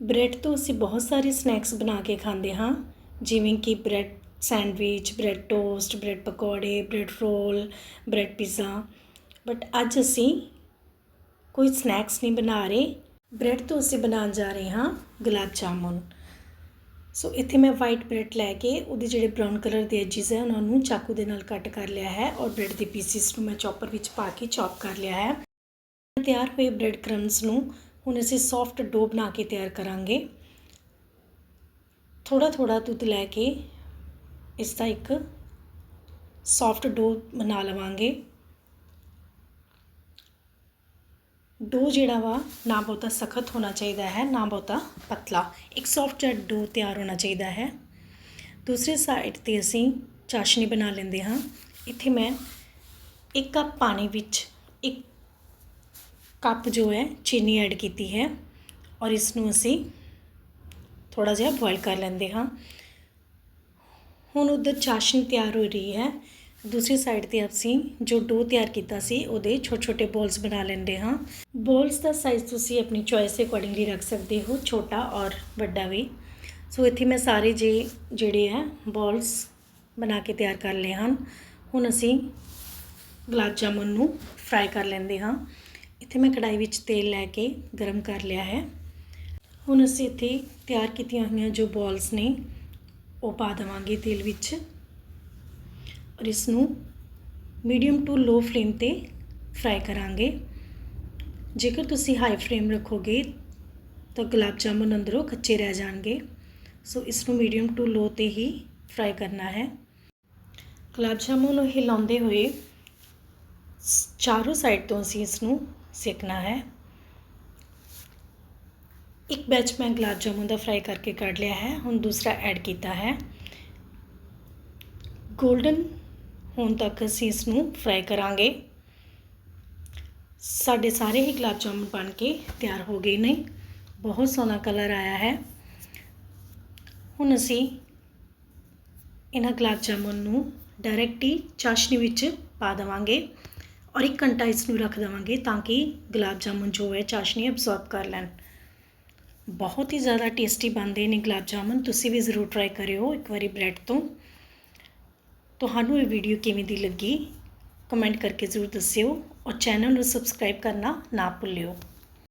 Bread ਤੋਂ ਅਸੀਂ ਬਹੁਤ ਸਾਰੇ ਸਨੈਕਸ ਬਣਾ ਕੇ ਖਾਂਦੇ ਹਾਂ, ਜਿਵੇਂ ਕਿ bread sandwich, bread toast, bread ਪਕੌੜੇ, bread roll, bread pizza. But ਅੱਜ ਅਸੀਂ ਕੋਈ ਸਨੈਕਸ ਨਹੀਂ ਬਣਾ ਰਹੇ। ਬ੍ਰੈਡ ਤੋਂ ਅਸੀਂ ਬਣਾਉਣ ਜਾ ਰਹੇ ਹਾਂ ਗੁਲਾਬ ਜਾਮੁਨ। ਸੋ ਇੱਥੇ ਮੈਂ ਵਾਈਟ ਬ੍ਰੈਡ ਲੈ ਕੇ ਉਹਦੇ ਜਿਹੜੇ ਬ੍ਰਾਊਨ ਕਲਰ ਦੇ ਐਜਿਸ ਹੈ, ਉਹਨਾਂ ਨੂੰ ਚਾਕੂ ਦੇ ਨਾਲ ਕੱਟ ਕਰ ਲਿਆ ਹੈ ਔਰ ਬ੍ਰੈਡ ਦੇ ਪੀਸਿਸ ਨੂੰ ਮੈਂ ਚੌਪਰ ਵਿੱਚ ਪਾ ਕੇ ਚੌਪ ਕਰ ਲਿਆ ਹੈ। ਤਿਆਰ ਹੋਏ ਬ੍ਰੈਡ ਕ੍ਰਮਸ ਨੂੰ ਹੁਣ ਅਸੀਂ ਸੌਫਟ ਡੋ ਬਣਾ ਕੇ ਤਿਆਰ ਕਰਾਂਗੇ। ਥੋੜਾ ਥੋੜਾ ਦੁੱਧ ਲੈ ਕੇ ਇਸ ਦਾ ਇੱਕ ਸੌਫਟ ਡੋ ਬਣਾ ਲਵਾਂਗੇ। ਡੋ ਜਿਹੜਾ ਵਾ ਨਾ ਬਹੁਤਾ ਸਖਤ ਹੋਣਾ ਚਾਹੀਦਾ ਹੈ, ਨਾ ਬਹੁਤਾ ਪਤਲਾ। ਇੱਕ ਸੌਫਟ ਜਿਹਾ ਡੋ ਤਿਆਰ ਹੋਣਾ ਚਾਹੀਦਾ ਹੈ। ਦੂਸਰੀ ਸਾਈਡ ਤੇ ਅਸੀਂ ਚਾਸ਼ਨੀ ਬਣਾ ਲੈਂਦੇ ਹਾਂ। ਇੱਥੇ ਮੈਂ ਇੱਕ ਕੱਪ ਪਾਣੀ ਵਿੱਚ ਇੱਕ ਕੱਪ ਜੋ ਹੈ, ਚੀਨੀ ਐਡ ਕੀਤੀ ਹੈ ਔਰ ਇਸ ਨੂੰ ਅਸੀਂ ਥੋੜਾ ਜਿਹਾ ਬੋਇਲ ਕਰ ਲੈਂਦੇ ਹਾਂ। ਹੁਣ ਉਧਰ ਚਾਸ਼ਨੀ ਤਿਆਰ ਹੋ ਰਹੀ ਹੈ। ਦੂਸਰੀ ਸਾਈਡ ਤੇ ਅਸੀਂ ਜੋ ਡੋ ਤਿਆਰ ਕੀਤਾ ਸੀ, ਉਹਦੇ ਛੋਟੇ ਛੋਟੇ ਬੋਲਸ ਬਣਾ ਲੈਂਦੇ ਹਾਂ। ਬੋਲਸ ਦਾ ਸਾਈਜ਼ ਤੁਸੀਂ ਆਪਣੀ ਚੋਇਸ ਦੇ ਅਕੋਰਡਿੰਗਲੀ ਰੱਖ ਸਕਦੇ ਹੋ, ਛੋਟਾ ਔਰ ਵੱਡਾ ਵੀ। ਸੋ ਇੱਥੇ ਮੈਂ ਸਾਰੇ ਜੇ ਜਿਹੜੇ ਹੈ ਬੋਲਸ ਬਣਾ ਕੇ ਤਿਆਰ ਕਰ ਲਏ ਹਨ। ਹੁਣ ਅਸੀਂ ਗੁਲਾਬ ਜਾਮੁਨ ਨੂੰ ਫਰਾਈ ਕਰ ਲੈਂਦੇ ਹਾਂ। ਇੱਥੇ ਮੈਂ ਕੜਾਈ ਵਿੱਚ ਤੇਲ ਲੈ ਕੇ ਗਰਮ ਕਰ ਲਿਆ ਹੈ। ਹੁਣ ਅਸੀਂ ਇੱਥੇ ਤਿਆਰ ਕੀਤੀਆਂ ਹੋਈਆਂ ਜੋ ਬੋਲਸ ਨੇ, ਉਹ ਪਾ ਦੇਵਾਂਗੇ ਤੇਲ ਵਿੱਚ। ਔਰ ਇਸ ਨੂੰ ਮੀਡੀਅਮ ਟੂ ਲੋ ਫਲੇਮ ਤੇ ਫਰਾਈ ਕਰਾਂਗੇ। ਜੇਕਰ ਤੁਸੀਂ ਹਾਈ ਫਲੇਮ ਰੱਖੋਗੇ, ਤਾਂ ਗੁਲਾਬ ਜਾਮੁਨ ਅੰਦਰੋਂ ਕੱਚੇ ਰਹਿ ਜਾਣਗੇ। ਸੋ ਇਸ ਨੂੰ ਮੀਡੀਅਮ ਟੂ ਲੋ ਤੇ ਹੀ ਫਰਾਈ ਕਰਨਾ ਹੈ। ਗੁਲਾਬ ਜਾਮੁਨ ਨੂੰ ਹਿਲਾਉਂਦੇ ਹੋਏ ਚਾਰੋਂ ਸਾਈਡ ਤੋਂ ਅਸੀਂ ਇਸ ਨੂੰ ਸੇਕਣਾ ਹੈ। ਇੱਕ ਬੈਚ ਮੈਂ ਗੁਲਾਬ ਜਾਮੁਨ ਦਾ ਫਰਾਈ ਕਰਕੇ ਕੱਢ ਲਿਆ ਹੈ। ਹੁਣ ਦੂਸਰਾ ਐਡ ਕੀਤਾ ਹੈ। 골ਡਨ ਹੋਣ ਤੱਕ ਅਸੀਂ ਇਸ ਨੂੰ ਫਰਾਈ ਕਰਾਂਗੇ। ਸਾਡੇ ਸਾਰੇ ਹੀ ਗੁਲਾਬ ਜਾਮੁਨ ਬਣ ਕੇ ਤਿਆਰ ਹੋ ਗਏ ਨੇ। ਬਹੁਤ ਸੋਹਣਾ ਕਲਰ ਆਇਆ ਹੈ। ਹੁਣ ਅਸੀਂ ਇਹਨਾਂ ਗੁਲਾਬ ਜਾਮੁਨ ਨੂੰ ਡਾਇਰੈਕਟ ਹੀ ਚਾਸ਼ਨੀ ਵਿੱਚ ਪਾ ਦੇਵਾਂਗੇ। ਔਰ ਇੱਕ ਘੰਟਾ ਇਸ ਨੂੰ ਰੱਖ ਦੇਵਾਂਗੇ ਤਾਂ ਕਿ ਗੁਲਾਬ ਜਾਮੁਨ ਜੋ ਹੈ ਚਾਸ਼ਨੀ ਅਬਜ਼ੌਰਬ ਕਰ ਲੈਣ। ਬਹੁਤ ਹੀ ਜ਼ਿਆਦਾ ਟੇਸਟੀ ਬਣਦੇ ਨੇ ਗੁਲਾਬ ਜਾਮੁਨ, ਤੁਸੀਂ ਵੀ ਜ਼ਰੂਰ ਟਰਾਈ ਕਰਿਓ ਇੱਕ ਵਾਰੀ ਬ੍ਰੈਡ ਤੋਂ। ਤੁਹਾਨੂੰ ਇਹ ਵੀਡੀਓ ਕਿਵੇਂ ਦੀ ਲੱਗੀ ਕਮੈਂਟ ਕਰਕੇ ਜ਼ਰੂਰ ਦੱਸਿਓ ਔਰ ਚੈਨਲ ਨੂੰ ਸਬਸਕ੍ਰਾਈਬ ਕਰਨਾ ਨਾ ਭੁੱਲਿਓ।